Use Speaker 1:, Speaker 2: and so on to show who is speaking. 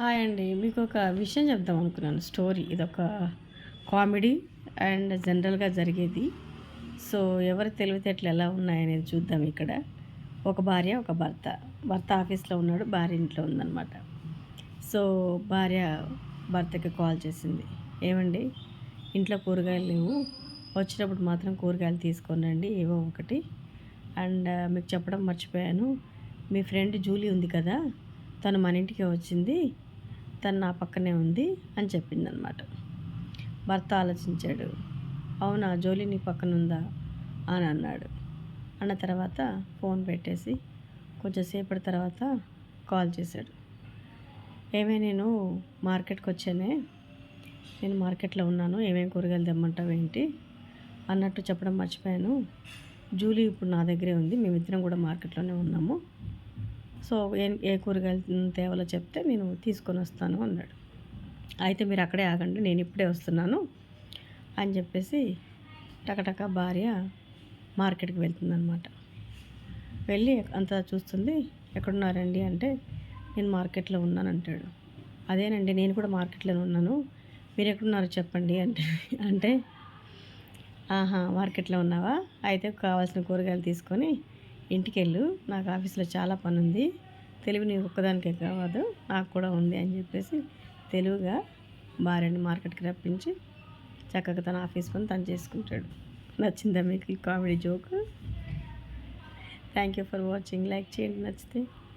Speaker 1: Hi అండి మీకు ఒక విషయం చెప్దాం అనుకున్నాను. స్టోరీ ఇదొక కామెడీ అండ్ జనరల్గా జరిగేది. సో ఎవరి తెలివితేటలు ఎలా ఉన్నాయనేది చూద్దాం ఇక్కడ. ఒక భార్య ఒక భర్త. భర్త ఆఫీస్లో ఉన్నాడు భార్య ఇంట్లో ఉందన్నమాట. సో భార్య భర్తకి కాల్ చేసింది. ఏమండి ఇంట్లో కూరగాయలు లేవు. వచ్చేటప్పుడు మాత్రం కూరగాయలు తీసుకొని రండి ఏవో ఒకటి. అండ్ మీకు చెప్పడం మర్చిపోయాను. మీ ఫ్రెండ్ జూలీ ఉంది కదా తను మన ఇంటికి వచ్చింది. తను నా పక్కనే ఉంది అని చెప్పిందనమాట. భర్త ఆలోచించాడు. అవునా జోలీ నీ పక్కన ఉందా అని అన్నాడు. అన్న తర్వాత ఫోన్ పెట్టేసి కొంచెంసేపటి తర్వాత కాల్ చేశాడు. ఏమే నేను మార్కెట్కి వచ్చానే నేను మార్కెట్లో ఉన్నాను. ఏమేమి కూరగాయలు తెమ్మంటావు ఏంటి? అన్నట్టు చెప్పడం మర్చిపోయాను. జూలీ ఇప్పుడు నా దగ్గరే ఉంది. మేమిద్దరం కూడా మార్కెట్లోనే ఉన్నాము. సో ఏ ఏ కూరగాయలు తేవాలో చెప్తే నేను తీసుకొని వస్తాను అన్నాడు. అయితే మీరు అక్కడే ఆగండి నేను ఇప్పుడే వస్తున్నాను అని చెప్పేసి టకటక భార్య మార్కెట్కి వెళ్తుందనమాట వెళ్ళి అంతా చూస్తుంది ఎక్కడున్నారండి అంటే నేను మార్కెట్లో ఉన్నాను అంటాడు. అదేనండి నేను కూడా మార్కెట్లోనే ఉన్నాను మీరు ఎక్కడున్నారో చెప్పండి అంటే అంటే ఆహా మార్కెట్లో ఉన్నావా? అయితే కావాల్సిన కూరగాయలు తీసుకొని ఇంటికి వెళ్ళు నాకు ఆఫీస్లో చాలా పని ఉంది తెలివి నీ ఒక్కదానికే కావద్దు నాకు కూడా ఉంది అని చెప్పేసి తెలివిగా భార్యని మార్కెట్కి రప్పించి చక్కగా తన ఆఫీస్ పని తను చేసుకుంటాడు. నచ్చిందా మీకు ఈ comedy joke? Thank you for watching. Like చేయండి నచ్చితే.